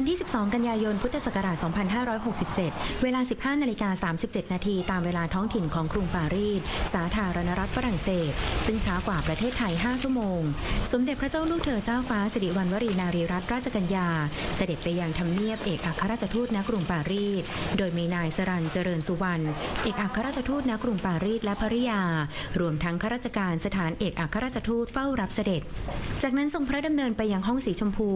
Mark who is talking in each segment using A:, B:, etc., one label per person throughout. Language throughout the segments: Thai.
A: วันที่ 12 กันยายน พุทธศักราช 2567 เวลา 15 นาฬิกา 37 นาที ตามเวลาท้องถิ่นของกรุงปารีส สาธารณรัฐฝรั่งเศส ซึ่งช้ากว่าประเทศไทย 5 ชั่วโมง สมเด็จพระเจ้าลูกเธอเจ้าฟ้าสิริวัณวรีนารีรัตนราชกัญญา เสด็จไปยังทำเนียบเอกอัครราชทูตณกรุงปารีส โดยมีนายสรันเจริญสุวรรณ เอกอัครราชทูตณกรุงปารีสและภริยา รวมทั้งข้าราชการสถานเอกอัครราชทูตเฝ้ารับเสด็จ จากนั้นทรงพระดำเนินไปยังห้องสีชมพู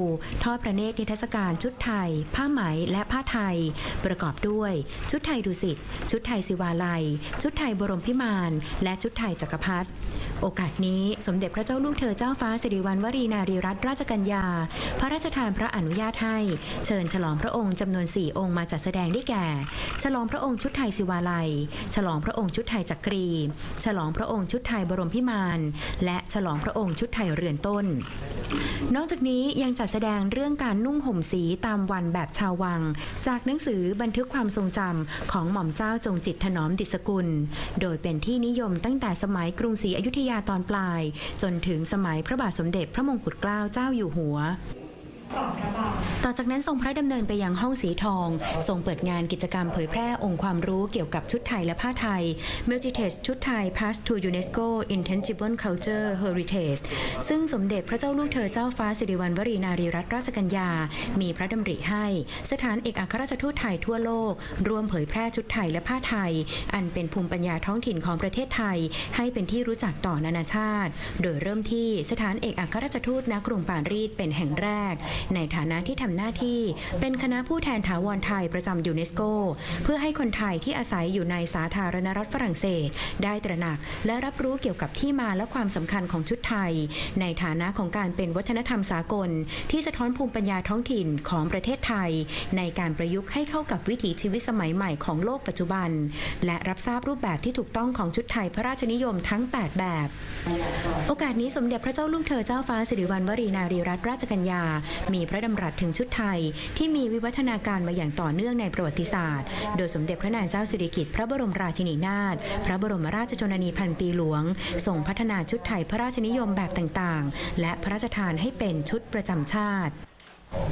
A: ทอดพระเนตรนิทรรศการชุดไทย ผ้าไหมและผ้าไทย ประกอบด้วย ชุดไทยดุสิตชุดไทยศิวาลัย ชุดไทยบรมพิมานและชุดไทยจักรพรรดิโอกาสนี้สมเด็จพระเจ้าลูกเธอเจ้าฟ้าสิริวัณวรีนารีรัตนราชกัญญา พระราชทานพระอนุญาตให้ เชิญฉลองพระองค์จำนวน 4 องค์มาจัดแสดงได้แก่ ฉลองพระองค์ชุดไทยศิวาลัย ฉลองพระองค์ชุดไทยจักรี ฉลองพระองค์ชุดไทยบรมพิมาน และฉลองพระองค์ชุดไทยเรือนต้น นอกจากนี้ยังจัดแสดงเรื่องการนุ่งห่มสีตามวันแบบชาววัง จากหนังสือบันทึกความทรงจำของหม่อมเจ้าจงจิตถนอมดิสกุล โดยเป็นที่นิยมตั้งแต่สมัยกรุงศรีอยุธยาตอนปลาย จนถึงสมัยพระบาทสมเด็จพระมงกุฎเกล้าเจ้าอยู่หัว ต่อจากนั้นทรงพระดำเนินไปยังห้องสีทอง ทรงเปิดงานกิจกรรมเผยแพร่องค์ความรู้เกี่ยวกับชุดไทยและผ้าไทย m u l t i t e s t ชุดไทย Pass to UNESCO Intangible Culture Heritage ซึ่งสมเด็จพระเจ้าลูกเธอเจ้าฟ้าสิริวัณวรีนารีรัตนราชกัญญา มีพระดำริให้ สถานเอกอัครราชทูตไทยทั่วโลก ร่วมเผยแพร่ชุดไทยและผ้าไทย อันเป็นภูมิปัญญาท้องถิ่นของประเทศไทย ให้เป็นที่รู้จักต่อนานาชาติ โดยเริ่มที่สถานเอกอัครราชทูตณกรุงปารีสเป็นแห่งแรก ในฐานะที่ทำหน้าที่ เป็นคณะผู้แทนถาวรไทยประจำยูเนสโก เพื่อให้คนไทยที่อาศัยอยู่ในสาธารณรัฐฝรั่งเศส ได้ตระหนัก และรับรู้เกี่ยวกับที่มาและความสำคัญของชุดไทย ในฐานะของการเป็นวัฒนธรรมสากล ที่สะท้อนภูมิปัญญาท้องถิ่นของประเทศไทย ในการประยุกต์ให้เข้ากับวิถีชีวิตสมัยใหม่ของโลกปัจจุบัน และรับทราบรูปแบบที่ถูกต้องของชุดไทยพระราชนิยมทั้ง 8 แบบ โอกาสนี้สมเด็จพระเจ้าลูกเธอเจ้าฟ้าสิริวัณวรีนารีรัตนราชกัญญา มีพระดำรัสถึงชุดไทย ที่มีวิวัฒนาการมาอย่างต่อเนื่องในประวัติศาสตร์ โดยสมเด็จพระนางเจ้าสิริกิติ์พระบรมราชินีนาถพระบรมราชชนนีพันปีหลวงทรงพัฒนาชุดไทยพระราชนิยมแบบต่างๆ และพระราชทานให้เป็นชุดประจำชาติ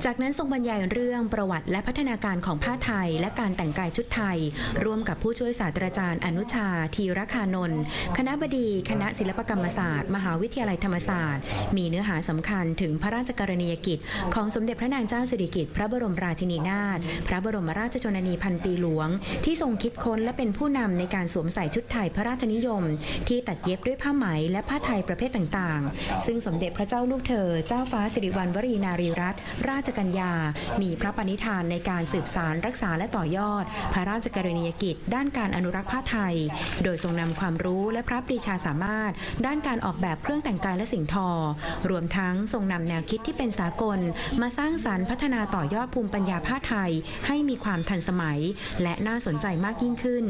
A: จากนั้นทรงบรรยายเรื่องประวัติและพัฒนาการของผ้าไทย และการแต่งกายชุดไทย ร่วมกับผู้ช่วยศาสตราจารย์อนุชาทีรคานนท์คณะบดีคณะศิลปกรรมศาสตร์ มหาวิทยาลัยธรรมศาสตร์ มีเนื้อหาสำคัญถึงพระราชกรณียกิจ ของสมเด็จพระนางเจ้าสิริกิติ์พระบรมราชินีนาถพระบรมราชชนนีพันปีหลวง ที่ทรงคิดค้นและเป็นผู้นำในการสวมใส่ชุดไทยพระราชนิยม ที่ตัดเย็บด้วยผ้าไหมและผ้าไทยประเภทต่างๆ ซึ่งสมเด็จพระเจ้าลูกเธอเจ้าฟ้าสิริวัณวรีนารีรัตน์ราชกัญญา มีพระปณิธานในการสืบสารรักษาและต่อยอด พระราชกรณียกิจ ด้านการอนุรักษ์ผ้าไทย โดยทรงนำความรู้และพระปรีชาสามารถ ด้านการออกแบบเครื่องแต่งกายและสิ่งทอ รวมทั้งทรงนำแนวคิดที่เป็นสากล มาสร้างสรรค์พัฒนาต่อยอดภูมิปัญญาผ้าไทย ให้มีความทันสมัย และน่าสนใจมากยิ่งขึ้น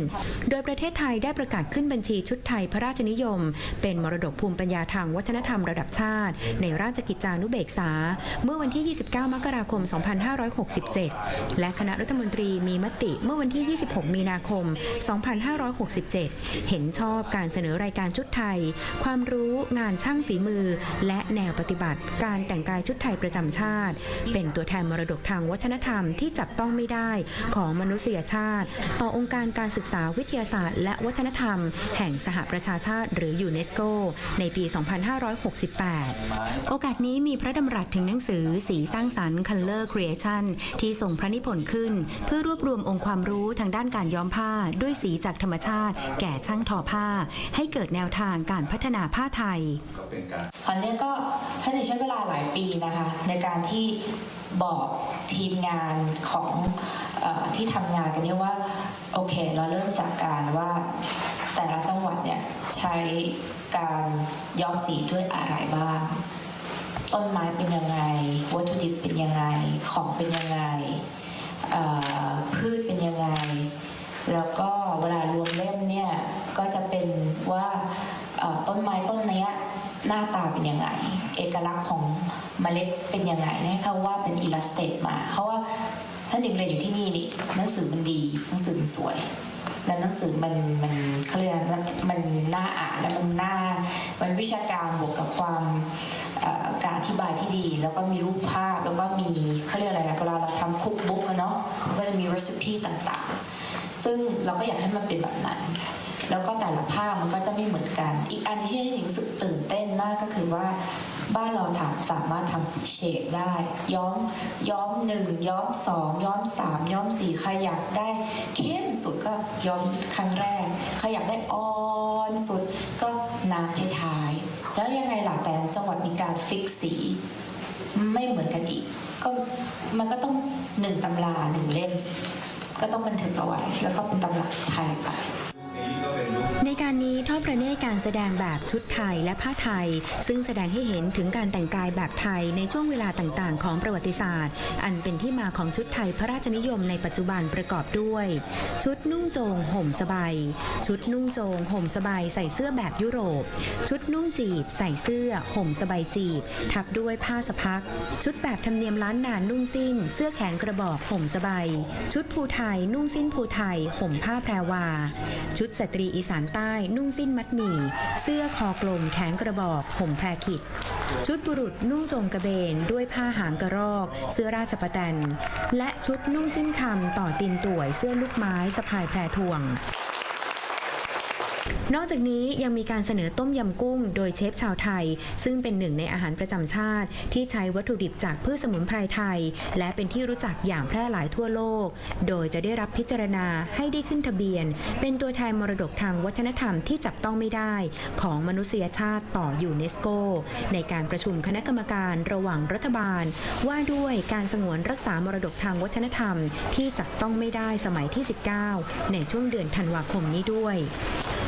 A: โดยประเทศไทยได้ประกาศขึ้นบัญชีชุดไทยพระราชนิยม เป็นมรดกภูมิปัญญาทางวัฒนธรรมระดับชาติ ในราชกิจจานุเบกษา เมื่อวันที่ 29มกราคม 2567 และคณะรัฐมนตรีมีมติเมื่อวันที่ 26 มีนาคม 2567 เห็นชอบการเสนอรายการชุดไทย ความรู้งานช่างฝีมือ และแนวปฏิบัติ การแต่งกายชุดไทยประจำชาติ เป็นตัวแทนมรดกทางวัฒนธรรมที่จับต้องไม่ได้ของมนุษยชาติ ต่อองค์การการศึกษาวิทยาศาสตร์ และวัฒนธรรม แห่งสหประชาชาติ หรือยูเนสโก ในปี 2568 โอกาสนี้มีพระดำรัสถึงหนังสือสีสร้างสรรค์ Color Creation ที่ส่งพระนิพนธ์ขึ้น เพื่อรวบรวมองค์ความรู้ทางด้านการย้อมผ้าด้วยสีจากธรรมชาติ แก่ช่างทอผ้า ให้เกิดแนวทางการพัฒนาผ้าไทย
B: ก็เป็นการ
C: ครั้งนี้ก็ท่านใช้เวลาหลายปีนะคะในการที่บอกทีมงานของออที่ทำงานกันเนี่ยว่าโอเค เราเริ่มจากการว่าแต่ละจังหวัดเนี่ยใช้การย้อมสีด้วยอะไรบ้าง ต้นไม้เป็นยังไง วัตถุดิบเป็นยังไง ของเป็นยังไงพืชเป็นยังไง แล้วก็เวลารวมเล่มเนี่ยก็จะเป็นว่าต้นไม้ต้นนี้หน้าตาเป็นยังไง เอกลักษณ์ของเมล็ดเป็นยังไงให้เขาว่าเป็นอิลลัสเต e มา เพราะว่าท่านเด็กเรียนอยู่ที่นี่นี่หนังสือมันดีหนังสือมันสวย แล้วหนังสือมันมันเขาเรียกอะไรมันมันน่าอ่านและมันน่ามันวิชาการบวกกับความ ธิธิบายที่ดี แล้วก็มีรูปภาพแล้วก็มีเขาเรียกอะไรอะเวลาเราทำคุกบุ๊กเนาะมันก็จะมีรีซ p ีต่างๆ ซึ่งเราก็อยากให้มันเป็นแบบนั้น แล้วก็แต่ละภาพมันก็จะไม่เหมือนกัน อีกอันที่ให้หญิงสึกตื่นเต้นมากก็คือว่าบ้านเราทำสามารถทำเฉดได้ ย้อมย้อมหนึ่งย้อมสองย้อมสามย้อมสี่ใครอยากได้เข้มสุดก็ย้อมครั้งแรกใครอยากได้อ่อนสุดก็น้ำท้า แล้วยังไงล่ะแต่จังหวัดมีการฟิกสีไม่เหมือนกันอีก ก็มันก็ต้องหนึ่งตำราหนึ่งเล่มก็ต้องบันทึกเอาไว้ แล้วก็เป็นตำราไทยไป
A: ดพระเนตรการแสดงแบบชุดไทยและผ้าไทย ซึ่งแสดงให้เห็นถึงการแต่งกายแบบไทยในช่วงเวลาต่างๆ ของประวัติศาสตร์ อันเป็นที่มาของชุดไทยพระราชนิยมในปัจจุบันประกอบด้วย ชุดนุ่งโจงห่มสบายชุดนุ่งโจงห่มสบายใส่เสื้อแบบยุโรป ชุดนุ่งจีบ ใส่เสื้อ ห่มสบายจีบ ทับด้วยผ้าสะพัก ชุดแบบธรรมเนียมล้านนานนุ่งสิ้น เสื้อแขนกระบอกห่มสบายชุดภูไทยนุ่งสิ้นภูไทย ห่มผ้าแพรวา ชุดสตรีอีสานใต้นุ่งสิ้นมัดหมี่ เสื้อคอกลมแขนกระบอกห่มแพรขิด ชุดบุรุษนุ่งโจงกระเบนด้วยผ้าหางกระรอก เสื้อราชปะแตนและชุดนุ่งสิ้นคำต่อตีนต่วยเสื้อลูกไม้สะพายแพรทวง นอกจากนี้ยังมีการเสนอต้มยำกุ้ง โดยเชฟชาวไทย ซึ่งเป็นหนึ่งในอาหารประจำชาติ ที่ใช้วัตถุดิบจากพืชสมุนไพรไทย และเป็นที่รู้จักอย่างแพร่หลายทั่วโลก โดยจะได้รับพิจารณาให้ได้ขึ้นทะเบียน เป็นตัวแทนมรดกทางวัฒนธรรมที่จับต้องไม่ได้ ของมนุษยชาติต่อยูเนสโก ในการประชุมคณะกรรมการระหว่างรัฐบาล ว่าด้วยการสงวนรักษามรดกทางวัฒนธรรม ที่จับต้องไม่ได้สมัยที่ 19 ในช่วงเดือนธันวาคมนี้ด้วย